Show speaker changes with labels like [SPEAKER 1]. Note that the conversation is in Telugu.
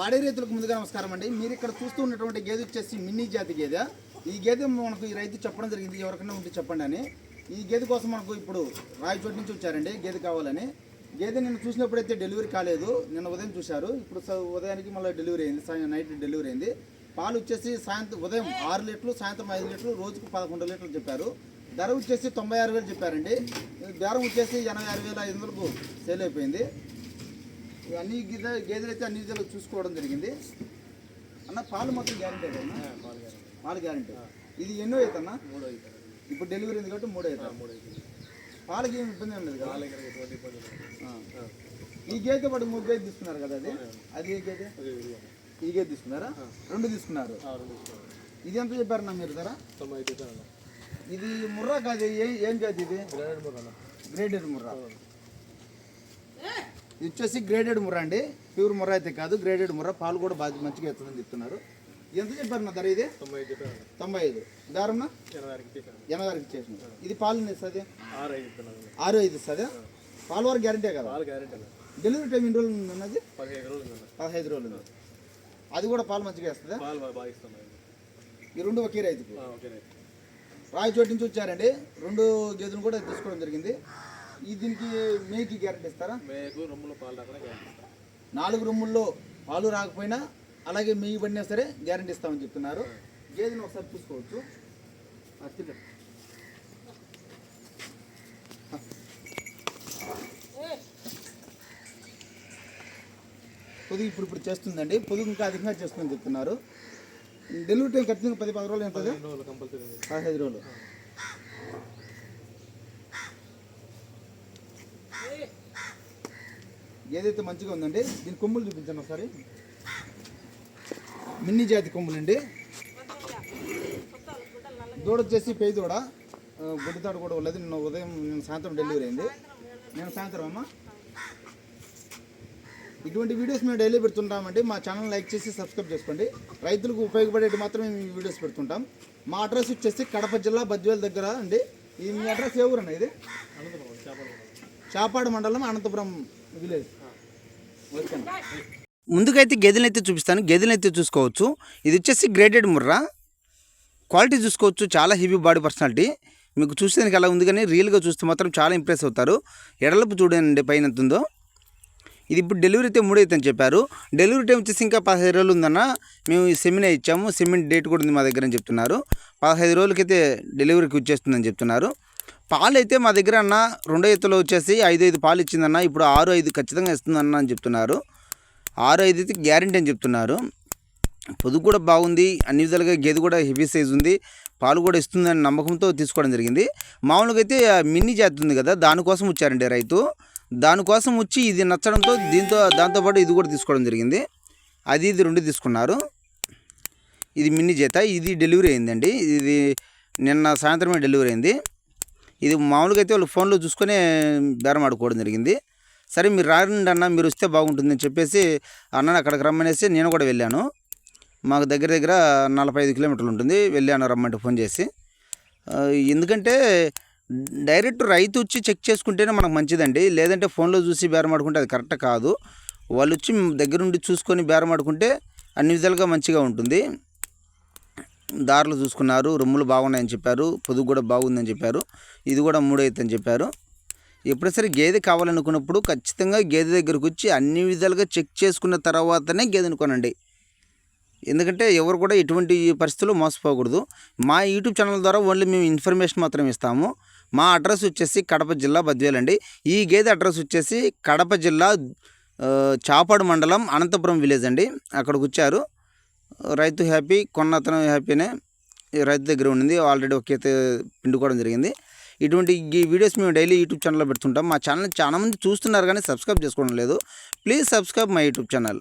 [SPEAKER 1] పాడి రైతులకు ముందుగా నమస్కారం అండి. మీరు ఇక్కడ చూస్తూ ఉన్నటువంటి గేదె వచ్చేసి మినీ జాతి గేదె. ఈ గేదె మనకు ఈ రైతు చెప్పడం జరిగింది. ఎవరికైనా ఉంటే చెప్పండి అని. ఈ గేదె కోసం మనకు ఇప్పుడు రాయచోటి నుంచి వచ్చారండి. గేదె కావాలని. గేదె నిన్న చూసినప్పుడైతే డెలివరీ కాలేదు. నిన్న ఉదయం చూశారు. ఇప్పుడు ఉదయానికి మళ్ళీ డెలివరీ అయింది. నైట్ డెలివరీ అయింది. పాలు వచ్చేసి సాయంత్రం ఉదయం ఆరు లీటర్లు సాయంత్రం ఐదు లీటర్లు రోజుకు పదకొండు లీటర్లు చెప్పారు. ధర వచ్చేసి తొంభై ఆరు వేలు చెప్పారండి. బేరం వచ్చేసి ఎనభై ఆరు వేల ఐదు వందలకు సేల్ అయిపోయింది. అన్ని గేదె గేదెలు అయితే అన్ని విధాలు చూసుకోవడం జరిగింది. అన్న పాలు మొత్తం గ్యారంటీ కదా పాలు గ్యారంటీ. ఇది ఎన్నో అవుతుందన్న
[SPEAKER 2] మూడు అవుతుంది
[SPEAKER 1] ఇప్పుడు డెలివరీ ఉంది కాబట్టి మూడో అవుతుంది
[SPEAKER 2] మూడు అవుతుంది
[SPEAKER 1] పాలకి ఏమి ఇబ్బంది ఏం లేదు కదా?
[SPEAKER 2] ఎటువంటి ఇబ్బంది.
[SPEAKER 1] ఈ గేదె పాటు మూడు గేదె తీసుకున్నారు కదా అది? అది ఏ గేదె? ఈ గేదె తీసుకున్నారా? రెండు తీసుకున్నారు. ఇది ఎంత చెప్పారన్న మీరు ధర
[SPEAKER 2] అన్న.
[SPEAKER 1] ఇది ముర్రా కాదు ఏం జాతి ఇది?
[SPEAKER 2] అన్న.
[SPEAKER 1] గ్రేడెడ్ ముర్రా. ఇది వచ్చేసి గ్రేడెడ్ ముర్రా అండి. ప్యూర్ ముర్రా అయితే కాదు గ్రేడెడ్ ముర్రా. పాలు కూడా బాగా మంచిగా అవుతుందని చెప్తున్నారు. ఎంత చెప్పారు నా ధర ఇది?
[SPEAKER 2] తొంభై ఐదు
[SPEAKER 1] దారుణ
[SPEAKER 2] ఎనభై
[SPEAKER 1] ఇచ్చేసిన ఇది పాలు ఇస్తుంది?
[SPEAKER 2] ఆరు ఐదు
[SPEAKER 1] ఇస్తుంది. పాలు వరకు గ్యారంటీ కదా?
[SPEAKER 2] పాలు గ్యారెంటీ అన్న.
[SPEAKER 1] డెలివరీ టైం ఎన్ని రోజులు
[SPEAKER 2] అన్న.
[SPEAKER 1] పదహైదు రోజులు అది కూడా పాలు మంచిగా వేస్తుందా? ఈ రెండు ఒకే రైతుకు. రాయచోటి నుంచి వచ్చారండి. రెండు గేదెలు కూడా తీసుకోవడం జరిగింది. ఈ దీనికి మేకి గ్యారంటీ ఇస్తారా?
[SPEAKER 2] మేకు రొమ్ములో పాలు రాకుండా గ్యారెంటీ
[SPEAKER 1] నాలుగు రూముల్లో పాలు రాకపోయినా అలాగే మేయి పడినా సరే గ్యారంటీ ఇస్తామని చెప్తున్నారు. గేదెను ఒకసారి చూసుకోవచ్చు. పొదుగు ఇప్పుడు ఇప్పుడు చేస్తుందండి. పొదుగు ఇంకా అధికంగా చేస్తుందని చెప్తున్నారు. డెలివరీ టైం ఖచ్చితంగా పది పది రోజులు ఎంత
[SPEAKER 2] పదిహేను రోజులు కంపల్సరీ
[SPEAKER 1] పదహైదు రోజులు ఏదైతే మంచిగా ఉందండి దీని కొమ్ములు చూపించండి ఒకసారి. మిన్ని జాతి కొమ్ములండి. దూడ వచ్చేసి పెయి దూడ. ఆ, బొడ్డు తాడు కూడా ఉన్నది. నిన్న ఉదయం నిన్న సాయంత్రం డెలివరీ అయింది. నేను సాయంత్రం అమ్మా. ఇటువంటి వీడియోస్ మేము డైలీ పెడుతుంటామండి. మా ఛానల్ లైక్ చేసి సబ్స్క్రైబ్ చేసుకోండి. రైతులకు ఉపయోగపడేటి మాత్రమే మేము వీడియోస్ పెడుతుంటాం. మా అడ్రస్ వచ్చేసి కడప జిల్లా బద్వేల్ దగ్గర అండి. ఈ మీ అడ్రస్ ఏ ఊరన్నా ఇది? చాపాడు మండలం అనంతపురం విలేజ్.
[SPEAKER 3] ముందుకైతే గేదెలను చూపిస్తాను. గేదెలను చూసుకోవచ్చు. ఇది వచ్చేసి గ్రేడెడ్ ముర్రా. క్వాలిటీ చూసుకోవచ్చు. చాలా హెవీ బాడీ పర్సనాలిటీ మీకు చూసేదానికి అలా ఉంది కానీ రియల్గా చూస్తే మాత్రం చాలా ఇంప్రెస్ అవుతారు. ఎడలపు చూడండి పైన ఉందో. ఇది ఇప్పుడు డెలివరీ అయితే మూడు అని చెప్పారు. డెలివరీ టైం వచ్చేసి ఇంకా పదహైదు రోజులు ఉందన్న. మేము సెమినా ఇచ్చాము. సెమిన్ డేట్ కూడా ఉంది మా దగ్గర అని చెప్తున్నారు. పదహైదు రోజులకైతే డెలివరీకి వచ్చేస్తుందని చెప్తున్నారు. పాలు అయితే మా దగ్గర అన్న రెండో ఎత్తులో వచ్చేసి ఐదు ఐదు పాలు ఇచ్చిందన్న ఇప్పుడు ఆరు ఐదు ఖచ్చితంగా ఇస్తుందన్న అని చెప్తున్నారు. ఆరు ఐదు అయితే గ్యారంటీ అని చెప్తున్నారు. పొదుగు కూడా బాగుంది అన్ని విధాలుగా గేదె కూడా హెవీ సైజ్ ఉంది పాలు కూడా ఇస్తుందని నమ్మకంతో తీసుకోవడం జరిగింది. మామూలుగా అయితే మిన్ని జాతి ఉంది కదా దానికోసం వచ్చారండి రైతు. దానికోసం వచ్చి ఇది నచ్చడంతో దీంతో దాంతోపాటు ఇది కూడా తీసుకోవడం జరిగింది. అది ఇది రెండు తీసుకున్నారు. ఇది మిన్ని చేత ఇది డెలివరీ అయిందండి. ఇది నిన్న సాయంత్రమే డెలివరీ అయింది. ఇది మామూలుగా అయితే వాళ్ళు ఫోన్లో చూసుకొని బేరం ఆడుకోవడం జరిగింది. సరే మీరు రారండి అన్న మీరు వస్తే బాగుంటుందని చెప్పేసి అన్న అక్కడికి రమ్మనేసి నేను కూడా వెళ్ళాను. మాకు దగ్గర దగ్గర నలభై ఐదు కిలోమీటర్లు ఉంటుంది వెళ్ళాను రమ్మంటే ఫోన్ చేసి. ఎందుకంటే డైరెక్ట్ రైతు వచ్చి చెక్ చేసుకుంటేనే మనకు మంచిదండి. లేదంటే ఫోన్లో చూసి బేరం ఆడుకుంటే అది కరెక్ట్ కాదు. వాళ్ళు వచ్చి దగ్గరుండి చూసుకొని బేరం ఆడుకుంటే అన్ని విధాలుగా మంచిగా ఉంటుంది. దారులు చూసుకున్నారు రొమ్ములు బాగున్నాయని చెప్పారు పొదుగు కూడా బాగుందని చెప్పారు. ఇది కూడా మూడైతే చెప్పారు. ఎప్పుడు సరే గేదె కావాలనుకున్నప్పుడు ఖచ్చితంగా గేదె దగ్గరకు వచ్చి అన్ని విధాలుగా చెక్ చేసుకున్న తర్వాతనే గేదెను కొనండి. ఎందుకంటే ఎవరు కూడా ఎటువంటి పరిస్థితుల్లో మోసపోకూడదు. మా యూట్యూబ్ ఛానల్ ద్వారా ఓన్లీ మేము ఇన్ఫర్మేషన్ మాత్రం ఇస్తాము. మా అడ్రస్ వచ్చేసి కడప జిల్లా బద్వేలండి. ఈ గేదె అడ్రస్ వచ్చేసి కడప జిల్లా చాపాడు మండలం అనంతపురం విలేజ్ అండి. అక్కడికి వచ్చారు. రైతు హ్యాపీ కొన్న అతను హ్యాపీనే ఈ రైతు దగ్గర ఉండింది. ఆల్రెడీ ఒక అయితే పిండుకోవడం జరిగింది. ఇటువంటి ఈ వీడియోస్ మేము డైలీ యూట్యూబ్ ఛానల్లో పెడుతుంటాం. మా ఛానల్ చాలా మంది చూస్తున్నారు కానీ సబ్స్క్రైబ్ చేసుకోవడం లేదు. Please subscribe my YouTube channel.